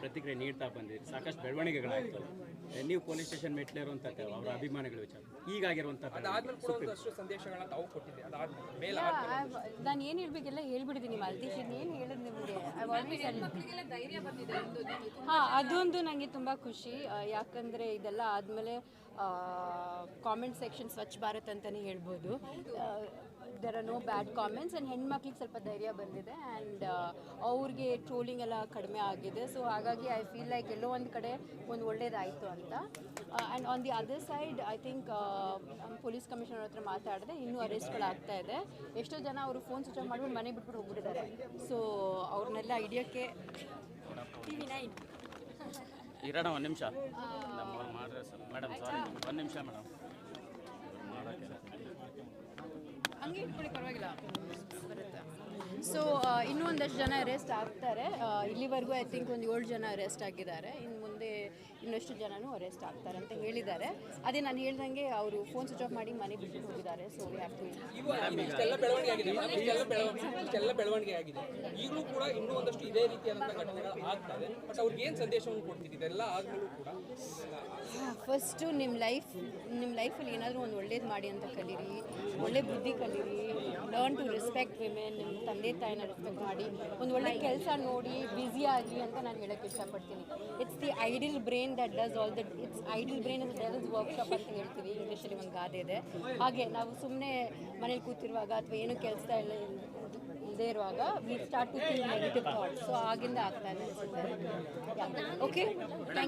ಪ್ರತಿಕ್ರಿಯೆ ನೀಡ್ತಾ ಬಂದಿದ್ದೀರಿ ಸಾಕಷ್ಟು ಬೆಳವಣಿಗೆಗಳಾಯಿತು ನೀವು ಪೊಲೀಸ್ ಸ್ಟೇಷನ್ ಮೆಟ್ಲೇರುವಂಥ ಅವರ ಅಭಿಮಾನಿಗಳ ವಿಚಾರ? ಈಗಾಗಿರುವಂಥ ಸಂದೇಶಗಳನ್ನ ತಾವು ಕೊಟ್ಟಿದ್ದೆ ಅದಾದ್ಮೇಲೆ ನಾನು ಏನು ಹೇಳ್ಬೇಕೆಲ್ಲ ಹೇಳ್ಬಿಟ್ಟಿದ್ದೀನಿ ಮಾಲ್ತೇಶ್ ಏನು ಹೇಳಿದ್ ನಿಮಗೆ? ಹಾಂ ಅದೊಂದು ನನಗೆ ತುಂಬ ಖುಷಿ. ಯಾಕಂದರೆ ಇದೆಲ್ಲ ಆದಮೇಲೆ ಕಾಮೆಂಟ್ ಸೆಕ್ಷನ್ ಸ್ವಚ್ಛ ಭಾರತ್ ಅಂತಲೇ ಹೇಳ್ಬೋದು. There are no bad comments and ಹೆಣ್ಮಕ್ಳಿಗೆ ಸ್ವಲ್ಪ ಧೈರ್ಯ ಬಂದಿದೆ ಆ್ಯಂಡ್ ಅವ್ರಿಗೆ ಟ್ರೋಲಿಂಗ್ ಎಲ್ಲ ಕಡಿಮೆ ಆಗಿದೆ. ಸೊ ಹಾಗಾಗಿ ಐ ಫೀಲ್ ಲೈಕ್ ಎಲ್ಲೋ ಒಂದು ಕಡೆ ಒಂದು ಒಳ್ಳೇದಾಯಿತು ಅಂತ. And on the other side I think police commissioner ಹತ್ರ ಮಾತಾಡಿದೆ, ಇನ್ನೂ ಅರೆಸ್ಟ್ಗಳಾಗ್ತಾ ಇದೆ. ಎಷ್ಟೋ ಜನ ಅವರು ಫೋನ್ ಸ್ವಿಚ್ ಆಫ್ ಮಾಡ್ಬಿಟ್ಟು ಮನೆ ಬಿಟ್ಬಿಟ್ಟು ಹೋಗ್ಬಿಟ್ಟಿದ್ದಾರೆ. ಸೊ ಅವ್ರನ್ನೆಲ್ಲ ಹಿಡಿಯೋಕ್ಕೆ ಟಿ ವಿ ನೈನ್ ಇರೋಣ ಒಂದು ನಿಮಿಷ. ನಮ್ಮ ಮಾಡ್ರೆ ಮೇಡಮ್ ಸಾರಿ ಒಂದು ನಿಮಿಷ ಮೇಡಮ್ ಪರವಾಗಿಲ್ಲ. ಸೊ ಇನ್ನೂ ಒಂದಷ್ಟು ಜನ ಅರೆಸ್ಟ್ ಆಗ್ತಾರೆ. ಇಲ್ಲಿವರೆಗೂ ಐ ಥಿಂಕ್ ಒಂದು ಏಳು ಜನ ಅರೆಸ್ಟ್ ಆಗಿದ್ದಾರೆ. ಇನ್ನು ಮುಂದೆ ಇನ್ನಷ್ಟು ಜನನೂ ಅರೆಸ್ಟ್ ಆಗ್ತಾರೆ ಅಂತ ಹೇಳಿದ್ದಾರೆ. ಅದೇ ನಾನು ಹೇಳ್ದಂಗೆ ಅವರು ಫೋನ್ ಸ್ವಿಚ್ ಆಫ್ ಮಾಡಿ ಮನೆ ಬಿಟ್ಟು ಹೋಗಿದ್ದಾರೆ. ಸೊ ವಿ ಹ್ಯಾವ್ ಟು ಇವಾಗ ಇಷ್ಟೆಲ್ಲ ಬೆಳವಣಿಗೆ ಆಗಿದೆ. ಈಗಲೂ ಕೂಡ ಇನ್ನೂ ಒಂದಷ್ಟು ಇದೇ ರೀತಿಯಾದಂಥ ಘಟನೆಗಳು ಆಗ್ತವೆ. ಬಟ್ ಅವ್ರಿಗೆ ಏನು ಸಂದೇಶವನ್ನು ಕೊಡ್ತೀರಿ ಇದೆಲ್ಲ ಆದ್ಮೇಲೂ ಕೂಡ ಫಸ್ಟು ನಿಮ್ಮ ಲೈಫ್ ನಿಮ್ಮ ಲೈಫಲ್ಲಿ ಏನಾದರೂ ಒಂದು ಒಳ್ಳೇದು ಮಾಡಿ ಅಂತ ಕಲೀರಿ. ಒಳ್ಳೆ ಬುದ್ಧಿ ಕಲೀರಿ. ಲರ್ನ್ ಟು ರೆಸ್ಪೆಕ್ಟ್ ವಿಮೆನ್ ನಮ್ಮ ತಂದೆ ತಾಯಿನ ರೆಸ್ಪೆಕ್ಟ್ ಮಾಡಿ, ಒಂದು ಒಳ್ಳೆ ಕೆಲಸ ನೋಡಿ ಬ್ಯುಸಿ ಆಗಲಿ ಅಂತ ನಾನು ಹೇಳೋಕ್ಕೆ ಇಷ್ಟಪಡ್ತೀನಿ. It's the idle brain that does all that it's idle brain is does workshop ಅಂತ ಹೇಳ್ತೀವಿ. ಇಂಗ್ಲೀಷಲ್ಲಿ ಒಂದು ಗಾದೆ ಇದೆ. ಹಾಗೆ ನಾವು ಸುಮ್ಮನೆ ಮನೇಲಿ ಕೂತಿರುವಾಗ ಅಥವಾ ಏನು ಕೆಲಸ ಇಲ್ಲ ಇಲ್ಲದೆ ಇರುವಾಗ we start to think negative thoughts so ಆಗಿಂದ ಆಗ್ತಾ ಇದೆ ಓಕೆ ಥ್ಯಾಂಕ್ ಯು